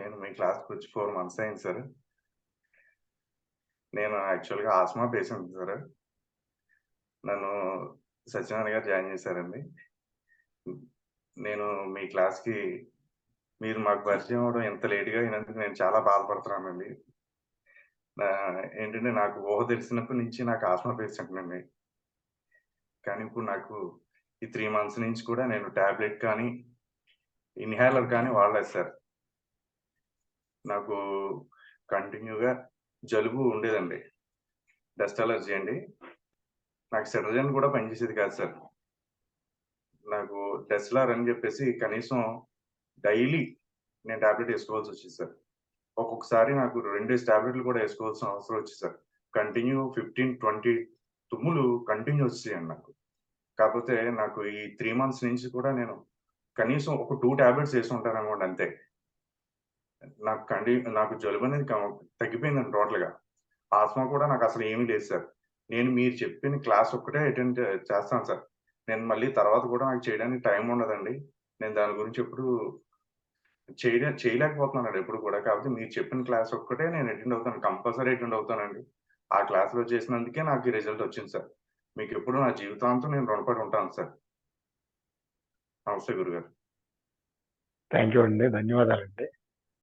నేను మీ క్లాస్‌కి వచ్చి ఫోర్ మంత్స్ అయింది సార్. నేను యాక్చువల్‌గా ఆస్మా పేషెంట్ సార్. నన్ను సత్యనారాయణ గారు జాయిన్ చేశారండి. నేను మీ క్లాస్‌కి మీరు మాకు పరిచయం అవ్వడం ఎంత లేట్‌గా అయినందుకు నేను చాలా బాధపడుతున్నానండి. ఏంటంటే నాకు ఊహ తెలిసినప్పటి నుంచి నాకు ఆస్మా పేషెంట్‌నండి. కానీ ఇప్పుడు నాకు ఈ త్రీ మంత్స్ నుంచి కూడా నేను టాబ్లెట్ కానీ, ఇన్‌హేలర్ కానీ వాడలేదు సార్. నాకు కంటిన్యూగా జలుబు ఉండేదండి. డస్ట్ అలర్జీ అండి. నాకు సెట్రజిన్ కూడా పనిచేసేది కాదు సార్. నాకు డెస్లార్ అని చెప్పేసి కనీసం డైలీ నేను టాబ్లెట్ వచ్చింది సార్. ఒక్కొక్కసారి నాకు 2 టాబ్లెట్‌లు కూడా వేసుకోవాల్సిన అవసరం వచ్చింది సార్. కంటిన్యూ 15, 20 తుమ్ములు కంటిన్యూ వచ్చాయండి నాకు. కాకపోతే నాకు ఈ త్రీ మంత్స్ నుంచి కూడా నేను కనీసం ఒక టూ టాబ్లెట్స్ అనుకోండి అంతే. నాకు కండి నాకు జలుబు అనేది తగ్గిపోయిందండి టోటల్‌గా. ఆస్మా కూడా నాకు అసలు ఏమీ లేదు సార్. నేను మీరు చెప్పిన క్లాస్ ఒక్కటే అటెండ్ చేస్తాను సార్. నేను మళ్ళీ తర్వాత కూడా నాకు చేయడానికి టైం ఉండదండి. నేను దాని గురించి ఎప్పుడు చేయలే చేయలేకపోతున్నాను ఎప్పుడు కూడా. కాకపోతే మీరు చెప్పిన క్లాస్ ఒక్కటే నేను అటెండ్ అవుతాను. కంపల్సరీ అటెండ్ అవుతానండి. ఆ క్లాస్‌లో చేసినందుకే నాకు ఈ రిజల్ట్ వచ్చింది సార్. మీకు ఎప్పుడు నా జీవితాంతం నేను రుణపడి ఉంటాను సార్. నమస్తే గురుగారు. థ్యాంక్ యూ అండి. ధన్యవాదాలండి.